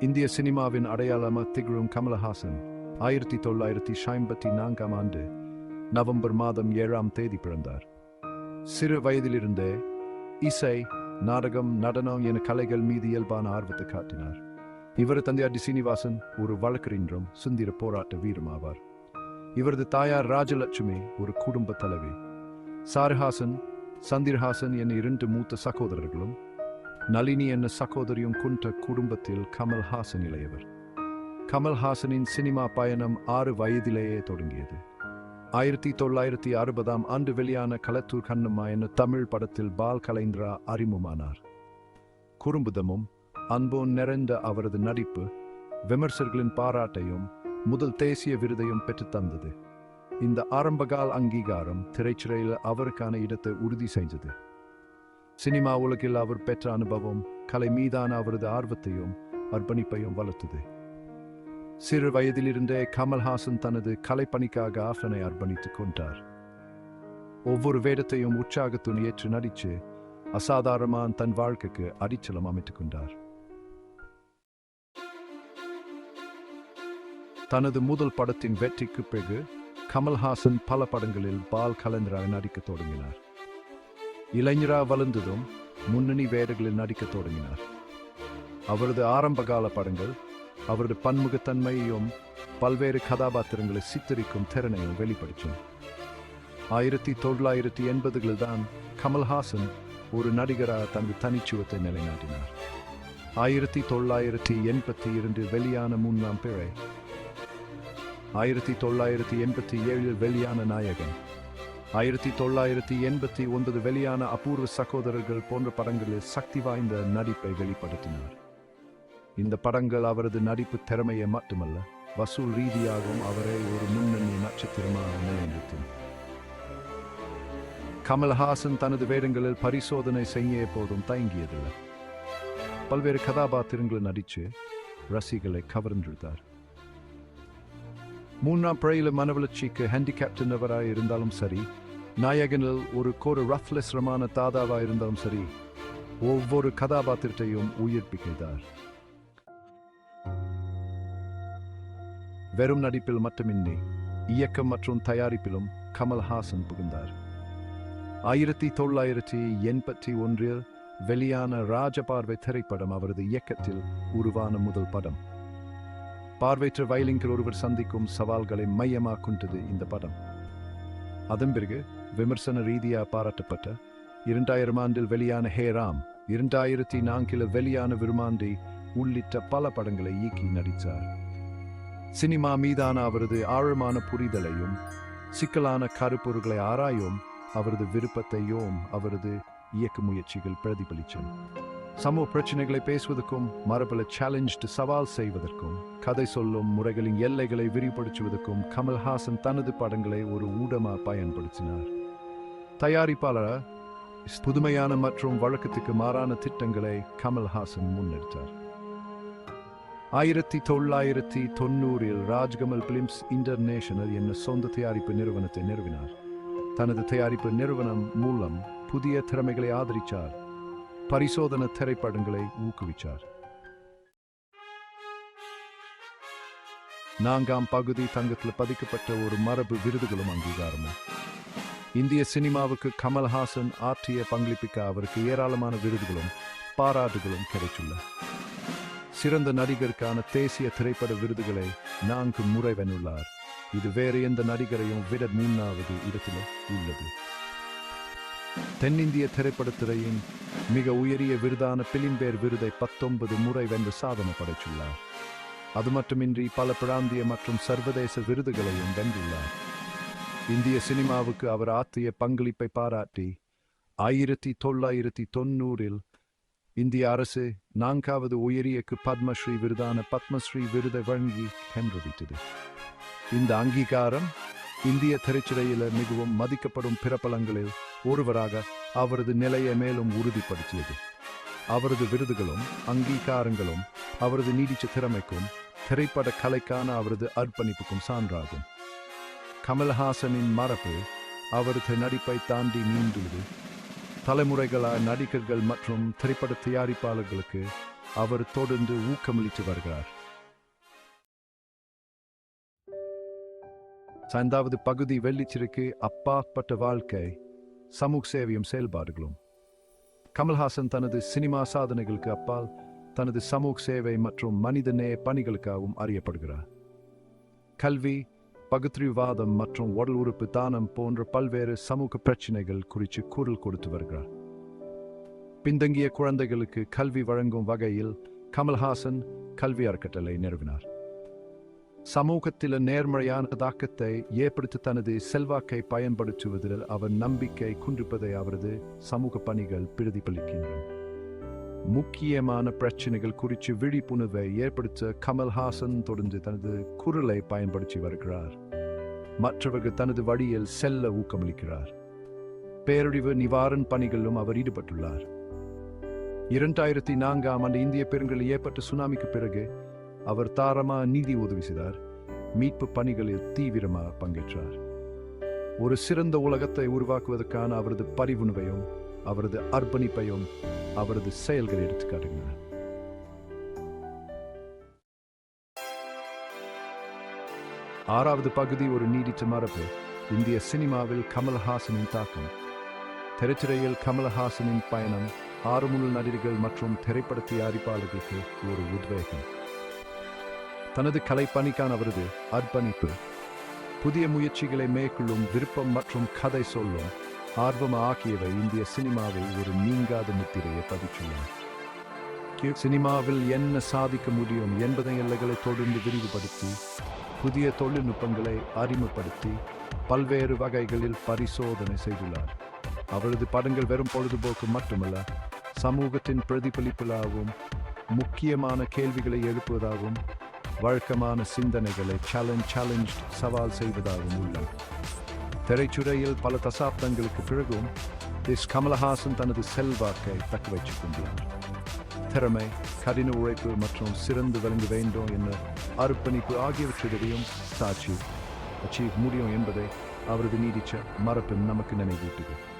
இந்திய சினிமாவின் அடையாளமாக திகழும் கமலஹாசன் ஆயிரத்தி தொள்ளாயிரத்தி ஐம்பத்தி நான்காம் ஆண்டு நவம்பர் மாதம் ஏழாம் தேதி பிறந்தார். சிறு வயதிலிருந்தே இசை நாடகம் நடனம் என கலைகள் மீது இயல்பான ஆர்வத்தை காட்டினார். இவர் தந்தையார் டி. சீனிவாசன் ஒரு வழக்கறிஞரும் சுந்திர போராட்ட வீரமாவார் இவரது தாயார் ராஜலட்சுமி ஒரு குடும்ப தலைவி. சாருஹாசன் சந்திரஹாசன் என இரண்டு மூத்த சகோதரர்களும் நளினி என்ற சகோதரியும் குண்ட குடும்பத்தில் கமல்ஹாசன் இளையவர் கமல்ஹாசனின் சினிமா பயணம் ஆறு வயதிலேயே தொடங்கியது. ஆயிரத்தி தொள்ளாயிரத்தி அறுபதாம் ஆண்டு வெளியான களத்தூர் கண்ணம்மா என்ற தமிழ் படத்தில் பால் கலைந்திரா அறிமுகமானார். குறும்புதமும் அன்பும் நிறைந்த அவரது நடிப்பு விமர்சகர்களின் பாராட்டையும் முதல் தேசிய விருதையும் பெற்று தந்தது. இந்த ஆரம்பகால் அங்கீகாரம் திரைச்சிறையில் அவருக்கான இடத்தை உறுதி செய்தது சினிமா உலகில் அவர் பெற்ற அனுபவம் கலை மீதான அவரது ஆர்வத்தையும் அர்ப்பணிப்பையும் வளர்த்தது. சிறு வயதிலிருந்தே கமல்ஹாசன் தனது கலைப்பணிக்காக ஆஃபனை அர்ப்பணித்துக் கொண்டார். ஒவ்வொரு வேடத்தையும் உற்சாகத்துடன் ஏற்று நடித்து அசாதாரணமான தன் வாழ்க்கைக்கு அடிச்சலம் அமைத்துக் கொண்டார். தனது முதல் படத்தின் வெற்றிக்கு பிறகு கமல்ஹாசன் பல படங்களில் பால் கலந்தராக நடிக்கத் தொடங்கினார். இளைஞரா வளர்ந்ததும் முன்னணி வேடங்களில் நடிக்கத் தொடங்கினார். அவரது ஆரம்பகால படங்கள் அவரது பன்முகத்தன்மையையும் பல்வேறு கதாபாத்திரங்களை சித்தரிக்கும் திறனையும் வெளிப்படுத்தும். ஆயிரத்தி தொள்ளாயிரத்தி எண்பதுகளில் தான் கமல்ஹாசன் ஒரு நடிகராக தனது தனிச்சுவத்தை நிலைநாட்டினார். ஆயிரத்தி தொள்ளாயிரத்தி எண்பத்தி இரண்டு வெளியான மூன்றாம் பிழை. ஆயிரத்தி தொள்ளாயிரத்தி எண்பத்தி ஏழில் வெளியான நாயகன். ஆயிரத்தி தொள்ளாயிரத்தி எண்பத்தி ஒன்பது வெளியான அபூர்வ சகோதரர்கள் போன்ற படங்களில் சக்தி வாய்ந்த நடிப்பை வெளிப்படுத்தினார். இந்த படங்கள் அவரது நடிப்பு திறமையை மட்டுமல்ல வசூல் ரீதியாகவும் அவரை ஒரு முன்னணி நட்சத்திரமாக நிலைநிறுத்தும் கமல்ஹாசன் தனது வேடங்களில் பரிசோதனை செய்ய போதும் தயங்கியதில்லை. பல்வேறு கதாபாத்திரங்களில் நடித்து ரசிகளை கவர்ந்திருந்தார் மூன்றாம் பிழையில மனவளர்ச்சிக்கு ஹேண்டிகேப்டனவராக இருந்தாலும் சரி நாயகனில் ஒரு கோர ரஃப்லெஸ்ரமான தாதாவா இருந்தாலும் சரி ஒவ்வொரு கதாபாத்திரத்தையும் உயிர்ப்பிக்கிறார் வெறும் நடிப்பில் மட்டுமின்றி இயக்கம் மற்றும் தயாரிப்பிலும் கமல்ஹாசன் புகுந்தார். ஆயிரத்தி தொள்ளாயிரத்தி எண்பத்தி ஒன்றில் வெளியான ராஜபார்வை திரைப்படம் அவரது இயக்கத்தில் உருவான முதல் படம். பார்வையற்ற வயலிங்கர் ஒருவர் சந்திக்கும் சவால்களை மையமாக கொண்டது இந்த படம். அதன் பிறகு விமர்சன ரீதியாக பாராட்டப்பட்ட இரண்டாயிரம் ஆண்டில் வெளியான ஹே ராம் இரண்டாயிரத்தி நான்கில் வெளியான விருமாண்டி உள்ளிட்ட பல படங்களை இயக்கி நடித்தார். சினிமா மீதான அவரது ஆழமான புரிதலையும் சிக்கலான கருப்பொருள்களை ஆராயும் அவரது விருப்பத்தையும் அவரது இயக்க முயற்சிகள் பிரதிபலிச்சன சமூக பிரச்சனைகளை பேசுவதற்கும் மரபல சேலஞ்சு சவால் செய்வதற்கும் கதை சொல்லும் முறைகளின் எல்லைகளை விரிவுபடுத்துவதற்கும் கமல்ஹாசன் தனது படங்களை ஒரு ஊடமா பயன்படுத்தினார். தயாரிப்பாளர் புதுமையான மற்றும் வழக்கத்துக்கு மாறான திட்டங்களை கமல்ஹாசன் முன்னெடுத்தார். ஆயிரத்தி தொள்ளாயிரத்தி தொண்ணூறில் ராஜ்கமல் பிலிம்ஸ் இன்டர்நேஷனல் என்ற சொந்த தயாரிப்பு நிறுவனத்தை நிறுவினார். தனது தயாரிப்பு நிறுவனம் மூலம் புதிய திறமைகளை ஆதரித்தார் பரிசோதன திரைப்படங்களை ஊக்குவிச்சார் நான்காம் பகுதி தங்கத்தில் பதிக்கப்பட்ட ஒரு மரபு விருதுகளும் அங்கீகாரமும். இந்திய சினிமாவுக்கு கமல்ஹாசன் ஆற்றிய பங்களிப்புக்கு அவருக்கு ஏராளமான விருதுகளும் பாராட்டுகளும் கிடைத்துள்ள. சிறந்த நடிகருக்கான தேசிய திரைப்பட விருதுகளை நான்கு முறை வென்றுள்ளார் இது வேறு எந்த நடிகரையும் விட மூன்றாவது இடத்தில் உள்ளது. தென்னிந்திய திரைப்படத்துறையின் மிக உயரிய விருதான பிலிம்பேர் விருதை பத்தொன்பது முறை வென்று சாதனை படைத்துள்ளார். அது மட்டுமின்றி பல பிராந்திய மற்றும் சர்வதேச விருதுகளையும் வென்றுள்ளார். இந்திய சினிமாவுக்கு அவர் ஆற்றிய பங்களிப்பை பாராட்டி ஆயிரத்தி தொள்ளாயிரத்தி தொண்ணூறில் இந்திய அரசு நான்காவது உயரியக்கு பத்மஸ்ரீ விருதான பத்மஸ்ரீ விருதை வழங்கி கென்றவித்தது இந்த அங்கீகாரம் இந்திய திரைச்சிறையில் மிகவும் மதிக்கப்படும் பிரபலங்களில் ஒருவராக அவரது நிலையை மேலும் உறுதிப்படுத்தியது. அவரது விருதுகளும் அங்கீகாரங்களும் அவரது நீடிச்ச திறமைக்கும் திரைப்பட கலைக்கான அவரது அர்ப்பணிப்புக்கும் சான்றாகும். கமல்ஹாசனின் மரபு அவரது நடிப்பை தாண்டி நீண்டுள்ளது தலைமுறைகளால் நடிகர்கள் மற்றும் திரைப்பட தயாரிப்பாளர்களுக்கு அவர் தொடர்ந்து ஊக்கமளித்து வருகிறார். ஐந்தாவது பகுதி வெள்ளிச்சிற்கு அப்பாற்பட்ட வாழ்க்கை சமூக சேவையும் செயல்பாடுகளும். கமல்ஹாசன் தனது சினிமா சாதனைகளுக்கு அப்பால் தனது சமூக சேவை மற்றும் மனிதநேய பணிகளுக்காகவும் அறியப்படுகிறார். கல்வி பகுத்தறிவாதம் மற்றும் உடல் உறுப்பு தானம் போன்ற பல்வேறு சமூக பிரச்சினைகள் குறித்து குரல் கொடுத்து வருகிறார். பின்தங்கிய குழந்தைகளுக்கு கல்வி வழங்கும் வகையில் கமல்ஹாசன் கல்வி அறக்கட்டளை நிறுவினார். சமூகத்தில் நேர்மறையான தாக்கத்தை ஏற்படுத்தி தனது செல்வாக்கை பயன்படுத்துவதில் அவர் நம்பிக்கை குன்றிப்பதை அவரது சமூக பணிகள் பிரதிபலிக்கின்றன. முக்கியமான பிரச்சனைகள் குறித்து விழிப்புணர்வை ஏற்படுத்த கமல்ஹாசன் தொடர்ந்து தனது குரலை பயன்படுத்தி வருகிறார். மற்றவர்கள் தனது வழியில் செல்ல ஊக்கமளிக்கிறார். பேரழிவு நிவாரண பணிகளிலும் அவர் ஈடுபட்டுள்ளார். இரண்டாயிரத்தி நான்காம் ஆண்டு இந்திய பெருங்கலில் ஏற்பட்ட சுனாமிக்கு பிறகு அவர் தாரமா நிதி உதவி செய்தார். மீட்பு பணிகளில் தீவிரமாக பங்கேற்றார். ஒரு சிறந்த உலகத்தை உருவாக்குவதற்கான அவரது பரிவுணவையும் அவரது அர்ப்பணிப்பையும் அவரது செயல்கள் எடுத்துக்காட்டுகின்றன ஆறாவது பகுதி ஒரு நீடித்த மரபு. இந்திய சினிமாவில் கமல்ஹாசனின் தாக்கம். திரைச்சிறையில் கமல்ஹாசனின் பயணம் ஆறுமுழு நடிகர்கள் மற்றும் திரைப்பட தயாரிப்பாளர்களுக்கு ஒரு உத்வேகம். தனது கலைப்பணிக்கான அவரது அர்ப்பணிப்பு. புதிய முயற்சிகளை மேற்கொள்ளும் விருப்பம் மற்றும் கதை சொல்லும் ஆர்வம் ஆகியவை இந்திய சினிமாவை ஒரு நீங்காத முத்திரையை பதிச்சுள்ளன சினிமாவில் என்ன சாதிக்க முடியும் என்பதை எல்லைகளை தொடர்ந்து விரிவுபடுத்தி புதிய தொழில்நுட்பங்களை அறிமுகப்படுத்தி பல்வேறு வகைகளில் பரிசோதனை செய்துள்ளார். அவரது படங்கள் வெறும் பொழுதுபோக்கு மட்டுமல்ல சமூகத்தின் பிரதிபலிப்புகளாகவும் முக்கியமான கேள்விகளை எழுப்புவதாகவும் வழக்கமான சிந்தனைகளை சேலஞ்ச் சேலஞ்ச் சவால் செய்வதாகவும் உள்ளன. திரைச்சுறையில் பல தசாப்தங்களுக்கு பிறகும் திஸ் கமலஹாசன் தனது செல்வாக்கை தக்க வைத்துக் கொண்டுள்ளார். திறமை கடின உழைப்பு மற்றும் சிறந்து விளங்க வேண்டும் என்ற அர்ப்பணிப்பு ஆகியவற்றிடையும் சாட்சி அச்சீவ் முடியும் என்பதை அவரது நீடிச்ச மரபின் நமக்கு நினைவூட்டுகிறது